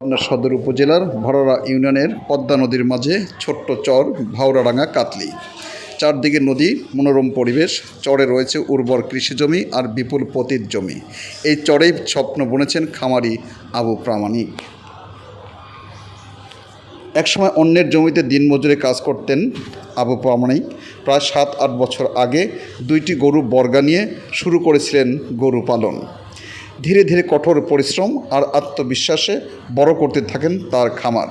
পাবনা সদর উপজেলার ভররা ইউনিয়নের পদ্মা নদীর মাঝে ছোট্ট চর ভাওরাডাঙ্গা কাতলি। চারদিকে নদী, মনোরম পরিবেশ, চরে রয়েছে উর্বর কৃষিজমি আর বিপুল পতিত জমি। এই চরেই স্বপ্ন বুনেছেন খামারি আবু প্রামাণিক। একসময় অন্যের জমিতে দিনমজুরে কাজ করতেন আবু প্রামাণিক। প্রায় সাত আট বছর আগে দুইটি গরু বর্গা নিয়ে শুরু করেছিলেন গরু পালন। ধীরে ধীরে কঠোর পরিশ্রম আর আত্মবিশ্বাসে বড় করতে থাকেন তার খামার।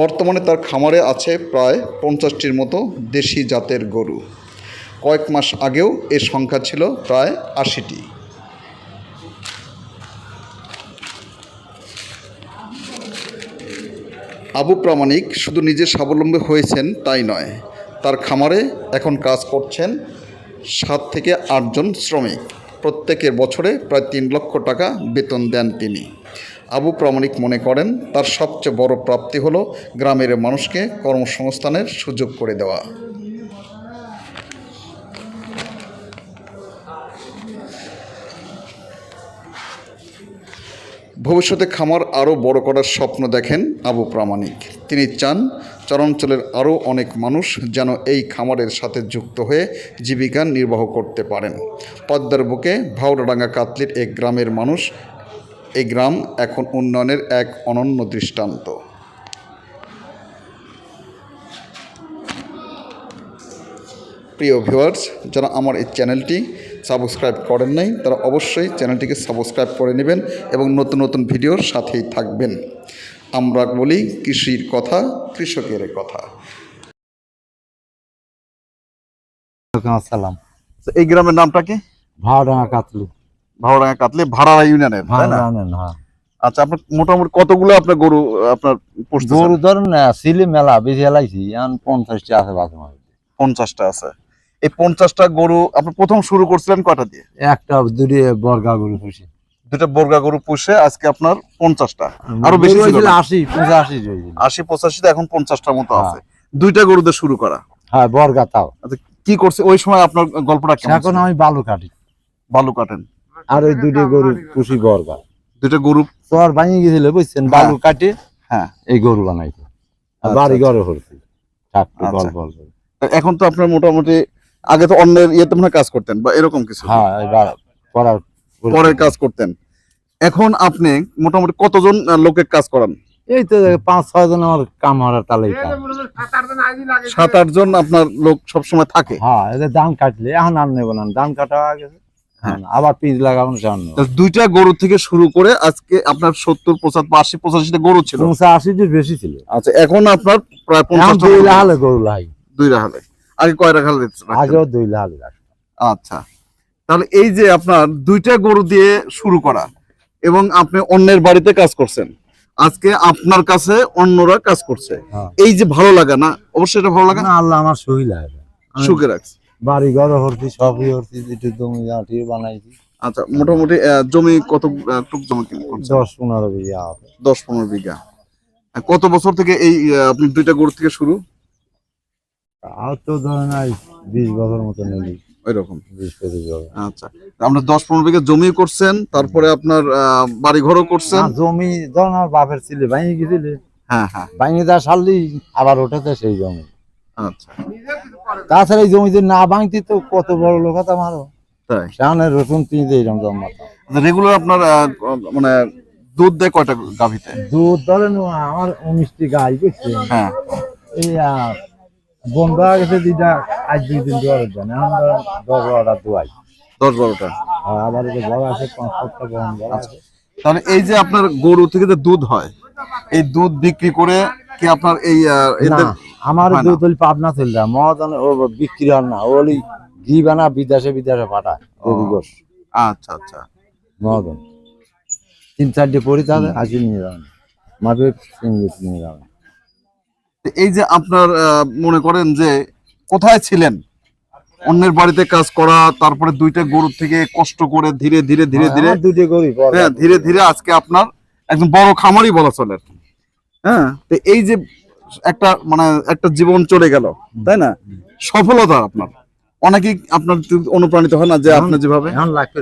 বর্তমানে তার খামারে আছে প্রায় পঞ্চাশটির মতো দেশি জাতের গরু। কয়েক মাস আগেও এর সংখ্যা ছিল প্রায় আশিটি। আবু প্রামাণিক শুধু নিজে স্বাবলম্বী হয়েছেন তাই নয়, তার খামারে এখন কাজ করছেন সাত থেকে আটজন শ্রমিক। প্রত্যেকের বছরে প্রায় তিন লক্ষ টাকা বেতন দেন তিনি। আবু প্রামাণিক মনে করেন, তার সবচেয়ে বড় প্রাপ্তি হলো গ্রামের মানুষকে কর্মসংস্থানের সুযোগ করে দেওয়া। ভবিষ্যতে খামার আরও বড় করার স্বপ্ন দেখেন আবু প্রামাণিক। তিনি চান চরাঞ্চলের আরও অনেক মানুষ যেন এই খামারের সাথে যুক্ত হয়ে জীবিকা নির্বাহ করতে পারেন। পদ্মার বুকে ভাওরাডাঙ্গা কাতলির এক গ্রামের মানুষ এই গ্রাম এখন উন্নয়নের এক অনন্য দৃষ্টান্ত। প্রিয় ভিউয়ার্স, যারা আমার এই চ্যানেলটি সাবস্ক্রাইব করেন নাই তারা অবশ্যই চ্যানেলটিকে সাবস্ক্রাইব করে নেবেন এবং নতুন নতুন ভিডিওর সাথেই থাকবেন। আমরা বলি কৃষির কথা কৃষকের কথা। আসসালাম। এই গ্রামের নামটা কি? ভাড়াডাঙ্গা কাতলু। ভাওড়াঙ্গা কাতলে ভাড়ারা ইউনিয়নের হ্যাঁ। আচ্ছা আপনার মোটামুটি কতগুলো আপনার গরু আপনার গরু ধরুন না সিলি মেলা বেশি এলাইছি এখন আছে বাসে মাঝে। পঞ্চাশটা আছে। এই পঞ্চাশটা গরু আপনি প্রথম শুরু করছিলেন কটা দিয়ে? একটা দুটি বর্গা গরু খুশি দুটা বর্গা গরু পুষে আজকে আপনার পঞ্চাশটা। আরও বেশি ছিল না? আশি পঁচাশি হয়েছিল আশি পঁচাশিটা এখন পঞ্চাশটার মতো হ্যাঁ। আছে। দুইটা গরুতে শুরু করা। হ্যাঁ বর্গা তাও। আচ্ছা কি করছে? ওই সময় আপনার গল্পটা এখন আমি বালু কাটি। বালু কাটেন। আর ওই দুটি গরু পুষি বর্গা। দুইটা গরু তোর ভাঙিয়ে গেছিল বুঝছেন? বালু কাটে হ্যাঁ। এই গরু বানাইছে আচ্ছা, বাড়ি আচ্ছা। ঘরে অল্প এখন তো আপনার মোটামুটি আগে তো অন্যের ইয়েতে মনে কাজ করতেন বা এরকম কিছু। হ্যাঁ এবার করার পরের কাজ করতেন। এখন আপনি মোটামুটি কতজন লোকের কাজ করান? এই তো পাঁচ ছয় জন আমার কাম হওয়ার কাজ। সাত আট জন আপনার লোক সবসময় থাকে? হ্যাঁ এদের ধান কাটলে এখন আর নেব না ধান কাটা গেছে। হ্যাঁ। আবার পিস লাগাবো সামনে দুইটা গরু থেকে শুরু করে আজকে আপনার সত্তর পঁচাত্তর আশি পঁচাশিটা গরু ছিল। যে বেশি ছিল। আচ্ছা এখন আপনার প্রায় পঞ্চাশ দুই গরু লাই। দুই রাখালে আগে কয় রাখালে আগেও দুই রাখ আচ্ছা। তাহলে এই যে আপনার দুইটা গরু দিয়ে শুরু করা এবং আপনি অন্যের বাড়িতে কাজ করছেন আজকে আপনার কাছে অন্যরা কাজ করছে হ্যাঁ। এই যে ভালো লাগা না? অবশ্যই এটা ভালো লাগা না? আল্লাহ আমার সহি লাগে। সুখে রাখছে। বাড়ি ঘর হরছি সবই হরছি জমি বানাইছি আচ্ছা মোটামুটি জমি কত টুক জমি? দশ পনেরো বিঘা দশ পনেরো বিঘা। কত বছর থেকে এই আপনি দুইটা গরু থেকে শুরু? আর তো বিশ বছর মতো নিলি ওই রকম বিশ পঁচিশ বছর। আচ্ছা। আমরা দশ পনেরো বিঘা জমি করছেন তারপরে আপনার বাড়ি ঘরও করছেন। জমি আমার বাপের ছিল ভাঙি গেছিলে। হ্যাঁ হ্যাঁ। ভাঙি যা সারলি আবার ওঠাতে সেই জমি। আচ্ছা। তাছাড়া এই জমি যদি না ভাঙতি তো কত বড় লোক আরও। তাই। সামনে রসুন এরকম জমাতাম রেগুলার আপনার মানে দুধ দেয় কয়টা গাভিতে? দুধ ধরেন আমার উনিশটি গাই বুঝছি হ্যাঁ। এই হয়ে গেছে দুইটা আজ দুই দিন দেওয়ার জন্য ধরেন দশ বারোটা দুয়াই। দশ বারোটা? আর আবার যে বড় আছে পাঁচ সাতটা বহন বড় আছে। তাহলে এই যে আপনার গরু থেকে যে দুধ হয় এই দুধ বিক্রি করে কি আপনার এই আমার দুধ হলি পাবনা চলছে মহাজন ও বিক্রি হয় না ও হলি ঘি বানা বিদেশে বিদেশে পাঠায় গরু গোস আচ্ছা আচ্ছা। মহাজন। তিন চারটে পরি তাহলে আসি নিয়ে যাবেন মাপে নিয়ে যাবেন এই যে আপনার মনে করেন যে কোথায় ছিলেন? অন্যের বাড়িতে কাজ করা তারপরে দুইটা গরু থেকে কষ্ট করে ধীরে ধীরে ধীরে ধীরে আমার গরু হ্যাঁ ধীরে ধীরে আজকে আপনার একদম বড় খামারই বলা চলে। হ্যাঁ তো এই যে একটা মানে একটা জীবন চলে গেল তাই না? সফলতা আপনার। অনেকেই আপনার অনুপ্রাণিত হয় না যে আপনি যেভাবে এখন লাগবে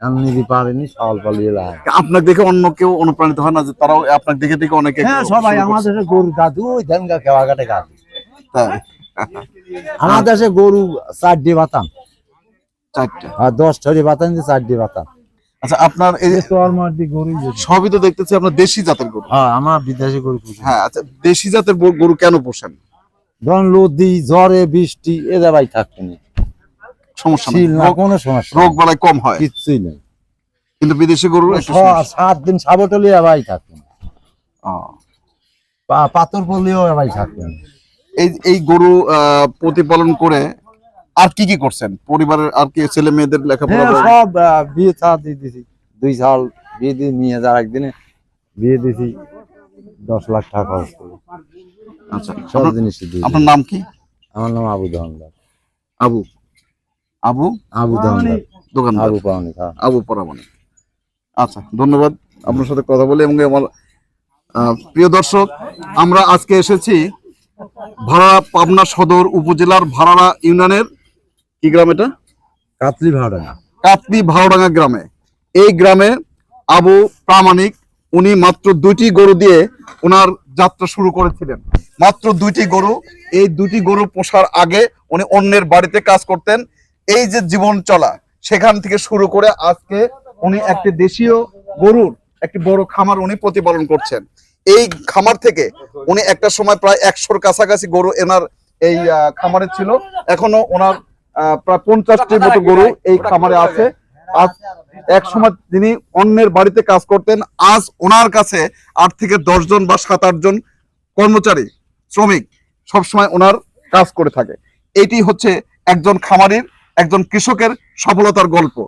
ভাবতে এমনি পারেনি সকাল পালিয়ে লাগে আপনাকে দেখে অন্য কেউ অনুপ্রাণিত হয় না যে তারাও আপনাকে দেখে দেখে অনেকে হ্যাঁ সবাই আমাদের গরু গাদু ওই ধান গা কেওয়া কাটে গাদু আমার দেশে গরু চারটি বাতাম চারটা। আর দশ ছড়ি বাতাম চারটি বাতাম আচ্ছা আপনার এই যে তোর গরু সবই তো দেখতেছি আপনার দেশি জাতের গরু। হ্যাঁ আমার বিদেশি গরু হ্যাঁ আচ্ছা দেশি জাতের গরু- কেন পোষেন? ধরুন লদি ঝড়ে বৃষ্টি এদের ভাই থাকতো না। সমস্যা নেই। রোগ- কোনো সমস্যা রোগ বালাই কম হয়। কিচ্ছুই নেই। কিন্তু বিদেশি। সাত দিন পাথর এই এই গরু প্রতিপালন করে আর কি কি করছেন? পরিবারের আর কি ছেলে মেয়েদের লেখাপড়া হ্যাঁ সব বিয়ে চা দিয়ে দিছি। দুই সাল বিয়ে দিয়ে নিয়ে যাওয়ার একদিনে বিয়ে দিছি। দশ লাখ টাকা খরচ আচ্ছা সব জিনিস আপনার নাম কি? আমার নাম আবু দহনদার আবু? আবু? আবু দোকানদার। আবু পাওনি হ্যাঁ। আবু পরামানি। আচ্ছা ধন্যবাদ আপনার সাথে কথা বলে এবং আমার প্রিয় দর্শক আমরা আজকে এসেছি ভাড়া পাবনা সদর উপজেলার ভাড়ারা ইউনিয়নের কি গ্রাম এটা? কাতলি ভাড়া কাতলি ভাওডাঙ্গা গ্রামে। এই গ্রামে আবু প্রামাণিক উনি মাত্র দুইটি গরু দিয়ে ওনার যাত্রা শুরু করেছিলেন। মাত্র দুইটি গরু এই দুটি গরু পোষার আগে উনি অন্যের বাড়িতে কাজ করতেন। এই যে জীবন চলা, সেখান থেকে শুরু করে আজকে উনি একটি দেশীয় গরুর একটি বড় খামার উনি প্রতিপালন করছেন। এই খামার থেকে উনি একটা সময় প্রায় একশোর কাছাকাছি গরু এনার এই খামারে ছিল। এখনও ওনার প্রায় পঞ্চাশটির মতো গরু এই খামারে আছে। আজ এক সময় তিনি অন্যের বাড়িতে কাজ করতেন। আজ ওনার কাছে আট থেকে জন বা সাত জন কর্মচারী, শ্রমিক সবসময় ওনার কাজ করে থাকে। এটি হচ্ছে একজন খামারির একজন কৃষকের সফলতার গল্প।